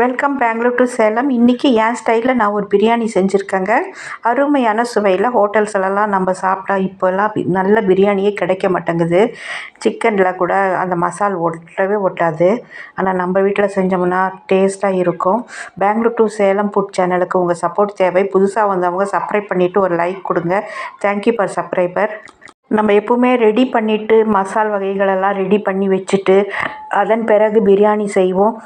Welcome Bangalore to Salem இன்றைக்கி என் ஸ்டைலில் நான் ஒரு பிரியாணி செஞ்சுருக்கேங்க. அருமையான சுவையில் ஹோட்டல்ஸ்லலாம் நம்ம சாப்பிட்டா இப்போல்லாம் நல்ல பிரியாணியே கிடைக்க மாட்டேங்குது. சிக்கனில் கூட அந்த மசால் ஒட்டவே ஒட்டாது. ஆனால் நம்ம வீட்டில் செஞ்சோம்னா டேஸ்ட்டாக இருக்கும். பெங்களூர் டு சேலம் ஃபுட் சேனலுக்கு உங்கள் சப்போர்ட் தேவை. புதுசாக வந்தவங்க சப்ஸ்கிரைப் பண்ணிவிட்டு ஒரு லைக் கொடுங்க. தேங்க்யூ ஃபார் சப்ஸ்கிரைபர் நம்ம எப்பவுமே ரெடி பண்ணிவிட்டு மசால் வகைகளெல்லாம் ரெடி பண்ணி வச்சுட்டு அதன் பிறகு பிரியாணி செய்வோம்.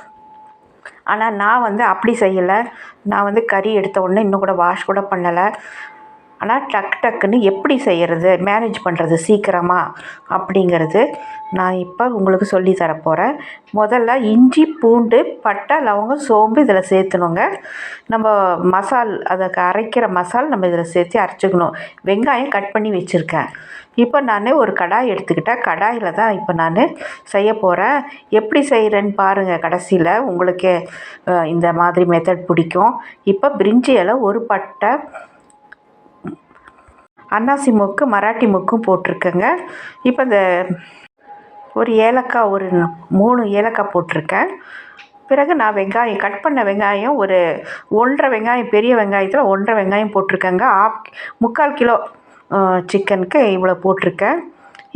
ஆனால் நான் வந்து அப்படி செய்யலை. நான் வந்து கறி எடுத்த உடனே இன்னும் கூட வாஷ் கூட பண்ணலை. ஆனால் டக் டக்குன்னு எப்படி செய்கிறது மேனேஜ் பண்ணுறது சீக்கிரமாக அப்படிங்கிறது நான் இப்போ உங்களுக்கு சொல்லி தரப்போகிறேன் முதல்ல இஞ்சி பூண்டு பட்டை லவங்கம் சோம்பு இதில் சேர்த்துணுங்க. நம்ம மசால் அதை அரைக்கிற மசால் நம்ம இதில் சேர்த்து அரைச்சிக்கணும். வெங்காயம் கட் பண்ணி வச்சுருக்கேன். இப்போ நான் ஒரு கடாய் எடுத்துக்கிட்டேன் கடாயில் தான் இப்போ நான் செய்ய போகிறேன் எப்படி செய்கிறேன்னு பாருங்கள் கடைசியில் உங்களுக்கு இந்த மாதிரி மெத்தட் பிடிக்கும். இப்போ பிரிஞ்சி இலை ஒரு பட்டை அன்னாசி மூக்கு மராட்டி மூக்கும் போட்டிருக்கேங்க. இப்போ இந்த ஒரு ஏலக்காய் ஒரு மூணு ஏலக்காய் போட்டிருக்கேன். பிறகு நான் வெங்காயம் கட் பண்ண வெங்காயம் ஒரு ஒன்றரை வெங்காயம் பெரிய வெங்காயத்தில் ஒன்றரை வெங்காயம் போட்டிருக்கேங்க. ஆஃப் முக்கால் கிலோ சிக்கனுக்கு இவ்வளோ போட்டிருக்கேன்.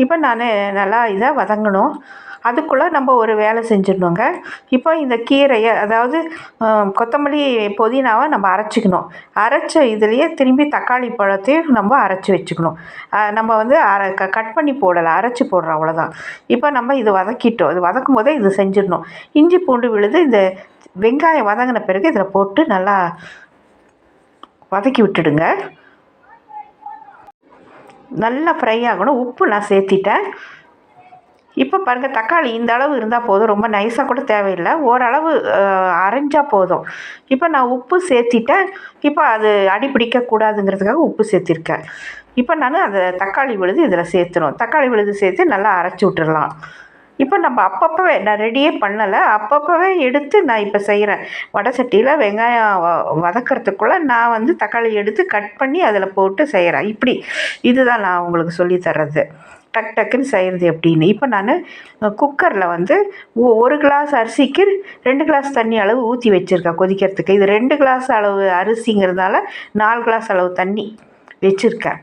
இப்போ நான் நல்லா இதை வதங்கணும். அதுக்குள்ளே நம்ம ஒரு வேலை செஞ்சிடணுங்க. இப்போ இந்த கீரையை அதாவது கொத்தமல்லி புதினாவை நம்ம அரைச்சிக்கணும். அரைச்ச இதுலேயே திரும்பி தக்காளி பழத்தையும் நம்ம அரைச்சி வச்சுக்கணும். நம்ம வந்து அரை க கட் பண்ணி போடலை அரைச்சி போடுறோம் அவ்வளோதான் இப்போ நம்ம இது வதக்கிட்டோம். இது வதக்கும் போதே இது செஞ்சிடணும். இஞ்சி பூண்டு விழுது இந்த வெங்காயம் வதங்கின பிறகு இதில் போட்டு நல்லா வதக்கி விட்டுடுங்க. நல்லா ஃப்ரை ஆகணும். உப்பு நான் சேர்த்திட்டேன். இப்போ பாருங்கள் தக்காளி இந்த அளவு இருந்தால் போதும். ரொம்ப நைஸாக கூட தேவையில்லை. ஓரளவு அரைஞ்சால் போதும். இப்போ நான் உப்பு சேர்த்திட்டேன். இப்போ அது அடிப்பிடிக்க கூடாதுங்கிறதுக்காக உப்பு சேர்த்திருக்கேன். இப்போ நான் அந்த தக்காளி விழுது இதில் சேர்த்துணும் தக்காளி விழுது சேர்த்து நல்லா அரைச்சி விட்டுடலாம் இப்போ நம்ம அப்பப்போவே நான் ரெடியே பண்ணலை. அப்பப்போவே எடுத்து நான் இப்போ செய்கிறேன் வடை சட்டியில் வெங்காயம் வ- வதக்கறதுக்குள்ளே நான் வந்து தக்காளி எடுத்து கட் பண்ணி அதில் போட்டு செய்கிறேன் இப்படி. இதுதான் நான் உங்களுக்கு சொல்லித் தர்றது. டக் டக்குன்னு செய்கிறது அப்படின்னு. இப்போ நான் குக்கரில் வந்து ஒ- ஒரு கிளாஸ் அரிசிக்கு ரெண்டு கிளாஸ் தண்ணி அளவு ஊற்றி வச்சுருக்கேன் கொதிக்கிறதுக்கு. இது ரெண்டு கிளாஸ் அளவு அரிசிங்கிறதுனால நாலு கிளாஸ் அளவு தண்ணி வச்சுருக்கேன்.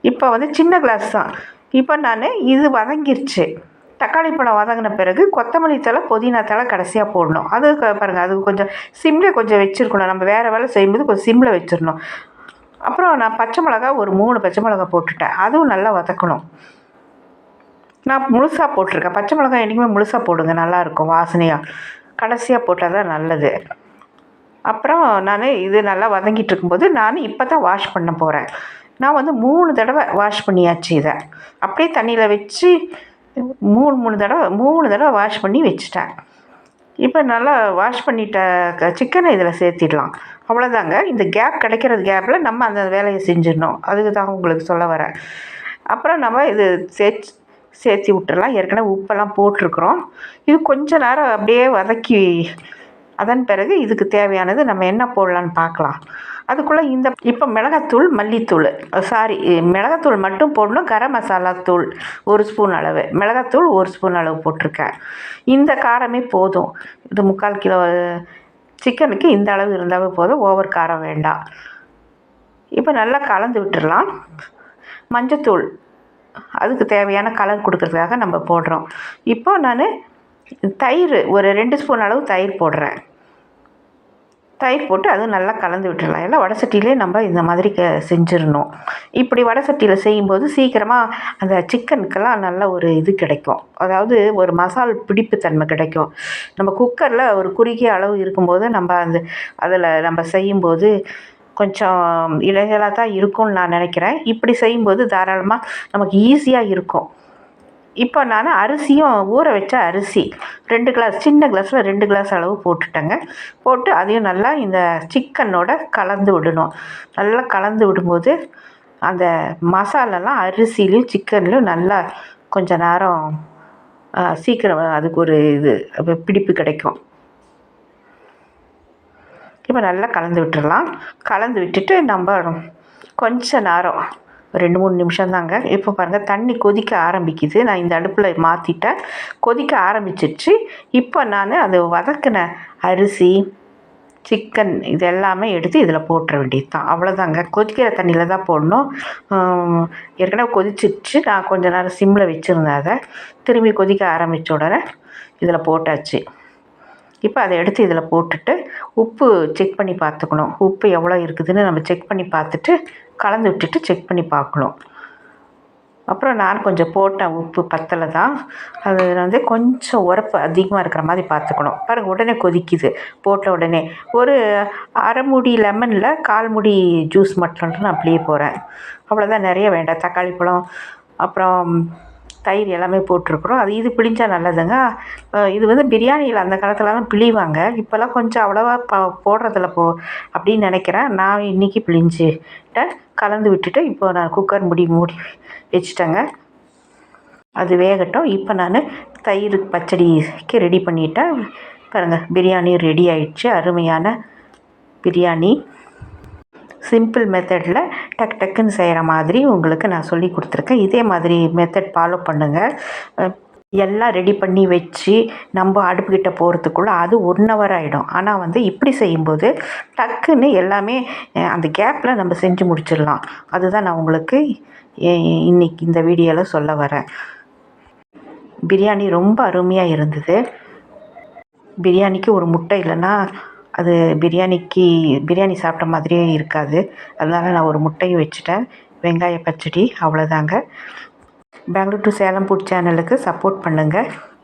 இப்போ வந்து சின்ன கிளாஸ் தான். இப்போ நான் இது வதங்கிருச்சு. தக்காளி பழம் வதங்கின பிறகு கொத்தமல்லி தழை புதினா தழை கடைசியாக போடணும். அது பாருங்கள் அது கொஞ்சம் சிம்மில் கொஞ்சம் வச்சுருக்கணும். நம்ம வேறு வேலை செய்யும்போது கொஞ்சம் சிம்மில் வச்சிடணும் அப்புறம் நான் பச்சை மிளகா ஒரு மூணு பச்சை மிளகா போட்டுட்டேன். அதுவும் நல்லா வதக்கணும். நான் முழுசாக போட்டிருக்கேன். பச்சை மிளகாய் என்றைக்குமே முழுசாக போடுங்க நல்லாயிருக்கும் வாசனையாக கடைசியாக போட்டால் தான் நல்லது. அப்புறம் நான் இது நல்லா வதங்கிட்டு இருக்கும்போது நான் இப்போ தான் வாஷ் பண்ண போகிறேன் நான் வந்து மூணு தடவை வாஷ் பண்ணியாச்சு இதை. அப்படியே தண்ணியில் வச்சு மூணு மூணு தடவை மூணு தடவை வாஷ் பண்ணி வச்சுட்டேன். இப்போ நல்லா வாஷ் பண்ணிட்ட க- சிக்கனை இதில் சேர்த்திடலாம். அவ்வளோதாங்க இந்த கேப் கிடைக்கிறது கேப்பில் நம்ம அந்த வேலையை செஞ்சிடணும். அதுக்கு தான் உங்களுக்கு சொல்ல வரேன். அப்புறம் நம்ம இது சேர்த்து சேர்த்து விட்டுறலாம். ஏற்கனவே உப்பெல்லாம் போட்டிருக்கிறோம். இது கொஞ்ச நேரம் அப்படியே வதக்கி அதன் பிறகு இதுக்கு தேவையானது நம்ம என்ன போடலான்னு பார்க்கலாம். அதுக்குள்ளே இந்த இப்போ மிளகாத்தூள் மல்லித்தூள் சாரி மிளகாத்தூள் மட்டும் போடணும். கரம் மசாலா தூள் ஒரு ஸ்பூன் அளவு. மிளகாத்தூள் ஒரு ஸ்பூன் அளவு போட்டிருக்கேன். இந்த காரமே போதும். இது முக்கால் கிலோ சிக்கனுக்கு இந்த அளவு இருந்தாவே போதும். ஓவர் காரம் வேண்டாம். இப்போ நல்லா கலந்து விட்டுடலாம் மஞ்சத்தூள் அதுக்கு தேவையான கலர் கொடுக்கறதுக்காக நம்ம போடுறோம். இப்போ நான் தயிர் ஒரு ரெண்டு ஸ்பூன் அளவு தயிர் போடுறேன். தயிர் போட்டு அது நல்லா கலந்து விட்டுடலாம் எல்லாம் வடை சட்டியிலே நம்ம இந்த மாதிரி க செஞ்சிடணும். இப்படி வடை சட்டியில் செய்யும்போது சீக்கிரமாக அந்த சிக்கனுக்கெல்லாம் நல்ல ஒரு இது கிடைக்கும். அதாவது ஒரு மசால் பிடிப்பு தன்மை கிடைக்கும். நம்ம குக்கரில் ஒரு குறுகிய அளவு இருக்கும்போது நம்ம அந்த அதில் நம்ம செய்யும்போது கொஞ்சம் இலைகளாக தான் இருக்கும்னு நான் நினைக்கிறேன். இப்படி செய்யும்போது தாராளமாக நமக்கு ஈஸியாக இருக்கும். இப்போ நான் அரிசியும் ஊற வச்ச அரிசி ரெண்டு கிளாஸ் சின்ன கிளாஸில் ரெண்டு கிளாஸ் அளவு போட்டுட்டேங்க. போட்டு அதையும் நல்லா இந்த சிக்கனோட கலந்து விடணும். நல்லா கலந்து விடும்போது அந்த மசாலாலாம் அரிசிலையும் சிக்கன்லையும் நல்லா கொஞ்ச நேரம் சீக்கிரம் அதுக்கு ஒரு இது பிடிப்பு கிடைக்கும். இப்போ நல்லா கலந்து விட்டுடலாம் கலந்து விட்டுட்டு நம்ம கொஞ்ச நேரம் ரெண்டு மூணு நிமிஷம் தாங்க. இப்போ பாருங்கள் தண்ணி கொதிக்க ஆரம்பிக்குது. நான் இந்த அடுப்பில் மாற்றிட்டேன் கொதிக்க ஆரம்பிச்சிடுச்சு இப்போ நான் அது வதக்கின அரிசி சிக்கன் இது எல்லாமே எடுத்து இதில் போட்டுற வேண்டியது தான் அவ்வளோதாங்க கொதிக்கிற தண்ணியில் தான் போடணும். ஏற்கனவே கொதிச்சிடுச்சு நான் கொஞ்ச நேரம் சிம்மில் வச்சுருந்தேன் அதை. திரும்பி கொதிக்க ஆரம்பித்த உடனே இதில் போட்டாச்சு. இப்போ அதை எடுத்து இதில் போட்டுட்டு உப்பு செக் பண்ணி பார்த்துக்கணும். உப்பு எவ்வளோ இருக்குதுன்னு நம்ம செக் பண்ணி பார்த்துட்டு கலந்து விட்டுட்டு செக் பண்ணி பார்க்கணும். அப்புறம் நான் கொஞ்சம் போட்டேன் உப்பு பத்தலை தான். அது வந்து கொஞ்சம் உரப்பு அதிகமாக இருக்கிற மாதிரி பார்த்துக்கணும். பாருங்கள் உடனே கொதிக்குது. போட்ட உடனே. ஒரு அரை முடி லெமனில் கால் முடி ஜூஸ் மட்டும் நான் அப்படியே போகிறேன் அவ்வளோதான் நிறைய வேண்டாம். தக்காளி பழம் அப்புறம் தயிர் எல்லாமே போட்டிருக்குறோம். அது இது பிழிஞ்சா நல்லதுங்க. இது வந்து பிரியாணியில் அந்த காலத்துலலாம் பிழிவாங்க. இப்போல்லாம் கொஞ்சம் அவ்வளோவா ப போடுறதில்ல போ அப்படின்னு நினைக்கிறேன். நான் இன்றைக்கி பிழிஞ்சுட்ட கலந்து விட்டுட்டு இப்போ நான் குக்கர் முடி மூடி வச்சுட்டேங்க. அது வேகட்டும். இப்போ நான் தயிர் பச்சடிக்கு ரெடி பண்ணிட்டேன். பாருங்கள் பிரியாணி ரெடி ஆயிடுச்சு. அருமையான பிரியாணி. சிம்பிள் மெத்தடில் டக் டக்குன்னு செய்கிற மாதிரி உங்களுக்கு நான் சொல்லி கொடுத்துருக்கேன். இதே மாதிரி மெத்தட் ஃபாலோ பண்ணுங்கள் எல்லாம் ரெடி பண்ணி வச்சு நம்ம அடுப்புக்கிட்ட போகிறதுக்குள்ளே அது ஒன் ஹவர் ஆகிடும் ஆனால் வந்து இப்படி செய்யும்போது டக்குன்னு எல்லாமே அந்த கேப்பில் நம்ம செஞ்சு முடிச்சிடலாம். அதுதான் நான் உங்களுக்கு இன்னைக்கு இந்த வீடியோவில் சொல்ல வரேன். பிரியாணி ரொம்ப அருமையாக இருந்தது. பிரியாணிக்கு ஒரு முட்டை இல்லைன்னா அது பிரியாணிக்கு பிரியாணி சாப்பிட்ட மாதிரியே இருக்காது. அதனால நான் ஒரு முட்டையை வச்சுட்டேன். வெங்காய பச்சடி அவ்வளோதாங்க பெங்களூர் டு சேலம் ஃபுட் சேனலுக்கு சப்போர்ட் பண்ணுங்கள்